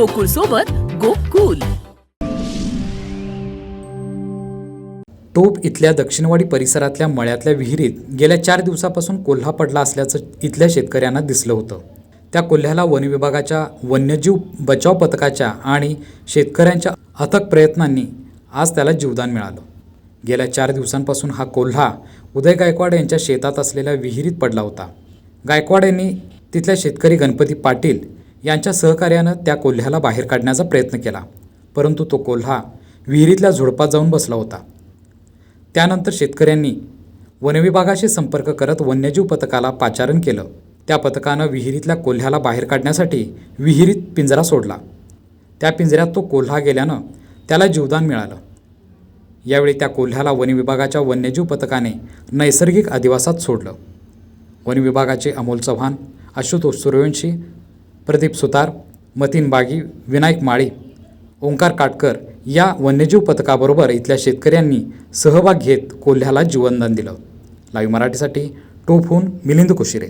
गोकुळ सोबत गोकुल. टोप इथल्या दक्षिणवाडी परिसरातल्या मळ्यातल्या विहिरीत गेल्या चार दिवसापासून कोल्हा पडला असल्याचं इथल्या शेतकऱ्यांना दिसलं होतं. त्या कोल्ह्याला वन विभागाच्या वन्यजीव बचाव पथकाच्या आणि शेतकऱ्यांच्या अथक प्रयत्नांनी आज त्याला जीवदान मिळालं. गेल्या चार दिवसांपासून हा कोल्हा उदय गायकवाड यांच्या शेतात असलेल्या विहिरीत पडला होता. गायकवाड यांनी तिथल्या शेतकरी गणपती पाटील यांच्या सहकार्यानं त्या कोल्ह्याला बाहेर काढण्याचा प्रयत्न केला. परंतु तो कोल्हा विहिरीतल्या झुडपात जाऊन बसला होता. त्यानंतर शेतकऱ्यांनी वनविभागाशी संपर्क करत वन्यजीव पथकाला पाचारण केलं. त्या पथकानं विहिरीतल्या कोल्ह्याला बाहेर काढण्यासाठी विहिरीत पिंजरा सोडला. त्या पिंजऱ्यात तो कोल्हा गेल्यानं त्याला जीवदान मिळालं. यावेळी त्या कोल्ह्याला वनविभागाच्या वन्यजीव पथकाने नैसर्गिक अधिवासात सोडलं. वनविभागाचे अमोल चव्हाण आशुतोष सूर्यवंशी प्रदीप सुतार मतीन बागी विनायक माळी ओंकार काटकर या वन्यजीव पथकाबरोबर इथल्या शेतकऱ्यांनी सहभाग घेत कोल्ह्याला जीवनदान दिलं. लाईव्ह मराठीसाठी टोपहून मिलिंद कुशिरे.